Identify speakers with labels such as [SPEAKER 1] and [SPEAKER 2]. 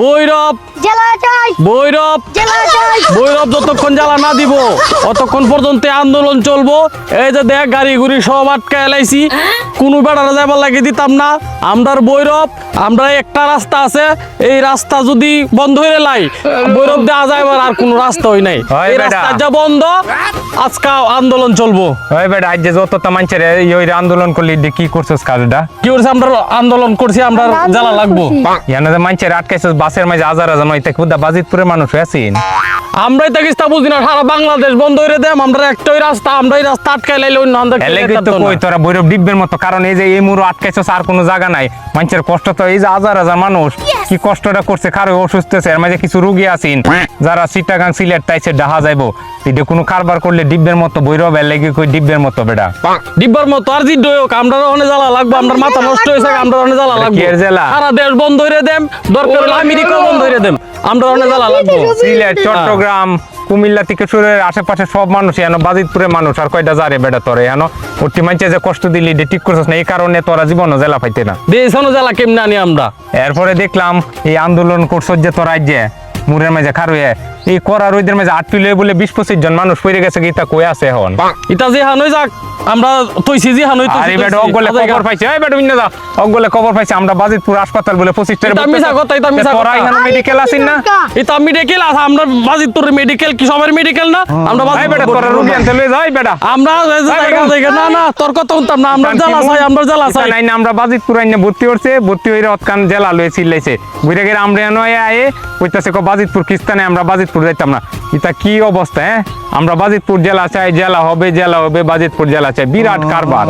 [SPEAKER 1] বৈরব। বৈরব। বৈরব যতক্ষণ জ্বালা না দিব অতক্ষণ পর্যন্ত আন্দোলন চলবো। এই যে দেখ গাড়ি গুড়ি সব আটকে এলাইছি কোনো বেড়ারা যাবার লাগে দিতাম না। আমরার বৈরব আমরা একটা রাস্তা আছে। এই রাস্তা যদি বন্ধ হয়ে লাই বৈরব দেওয়া যায় আর কোনো রাস্তা হই নাই। এই রাস্তা যা বন্ধ আজকে আন্দোলন চলবো।
[SPEAKER 2] ওই বেটা আজ যে যতটা মানুষের এই ওই আন্দোলন করলি দিয়ে কি করছিস কাজটা?
[SPEAKER 1] কি করছে আমরা আন্দোলন করছি আমরা জ্বালা লাগবো।
[SPEAKER 2] ইয়ানো যে আটকাইছিস বাসের মাঝে আজার আজার নয় তাকে বুদ্ধা বাজিতপুরের মানুষ আছেন
[SPEAKER 1] আমরাই তাকে কিস্তা বুঝি না সারা বাংলাদেশ বন্ধ হয়ে দেম আমরা একটাই রাস্তা আমরাই রাস্তা আটকাই লাইলে অন্য
[SPEAKER 2] এলে কিন্তু কই তোরা বৈরব ডিব্বের মতো কারণ এই যে এই মুরো আটকাইছো আর কোনো জায়গা নাই। মানুষের কষ্ট তো এই যে হাজার হাজার মানুষ কি কষ্টটা করছে কারও অসুস্থ আছে এর মাঝে কিছু রুগী আছেন যারা সিটাগাং সিলেট তাইছে ডাহা যাইবো। এটা কোনো কারবার করলে ডিব্বের মতো বৈরব এর লেগে কই ডিব্বের মতো বেটা।
[SPEAKER 1] ডিব্বার মতো আর জিদ্দ হোক আমরা অনেক জ্বালা লাগবো আমরা মাথা নষ্ট হয়েছে আমরা অনেক জ্বালা লাগবো।
[SPEAKER 2] এর জ্বালা?
[SPEAKER 1] সারা দেশ বন্ধ হয়ে দেম দরকার হলে আমেরিকা বন্ধ হয়ে দেম আমরা অনেক জ্বালা লাগবো।
[SPEAKER 2] সিলেট চট্টগ্রাম কুমিল্লা থেকে শুরু আশেপাশে সব মানুষ এনো বাজিতপুরের মানুষ আর কয়টা যারে বেটা তোরে এনো? ওটি মাইছে যে কষ্ট দিলি এটা ঠিক করছিস না এই কারণে তোরা জীবনও জেলা পাইতে না।
[SPEAKER 1] দেশানো জ্বালা কেমনে আনি আমরা?
[SPEAKER 2] এরপরে দেখলাম এই আন্দোলন করছ যে তোরা যে মুরের মাঝে খারুয়ে এই করা রোদের মাঝে আট তুলে বলে বিশ পঁচিশ জন মানুষ পড়ে গেছে কি তা কই আছে এখন?
[SPEAKER 1] ইটা যে হানই যাক আমরা তৈছি যে হানই
[SPEAKER 2] আর এই বেটা অগলে খবর পাইছে। এই বেটা বিন্না যা। অগলে খবর পাইছে আমরা বাজিতপুর হাসপাতাল বলে পঁচিশ
[SPEAKER 1] এটা মিছা কথা, এটা মিছা
[SPEAKER 2] তোরা
[SPEAKER 1] কথা।
[SPEAKER 2] এখানে মেডিকেল আছিস না?
[SPEAKER 1] এটা মেডিকেল আছে আমরা বাজিতপুর মেডিকেল কি সবার মেডিকেল না? আমরা
[SPEAKER 2] এই বেটা তোরা রুগী আনতে লয়ে যাই বেটা।
[SPEAKER 1] আমরা যে জায়গা জায়গা না না তোর কথা শুনতাম না আমরা জ্বালা চাই আমরা জ্বালা চাই।
[SPEAKER 2] নাই না আমরা বাজিতপুর আইনে ভর্তি করছে ভর্তি হইরে অতকান জেলা লয়ে চিল্লাইছে। বুঝে গেলে আমরা এনো আয়ে কইতাছে কো বাজিতপুর কিস্তানে আমরা বাজিতপুর যাইতাম না। এটা কি অবস্থা হ্যাঁ? আমরা বাজিতপুর জেলা চাই জেলা হবে জেলা হবে বাজিতপুর জেলা চাই। বিরাট কারবার।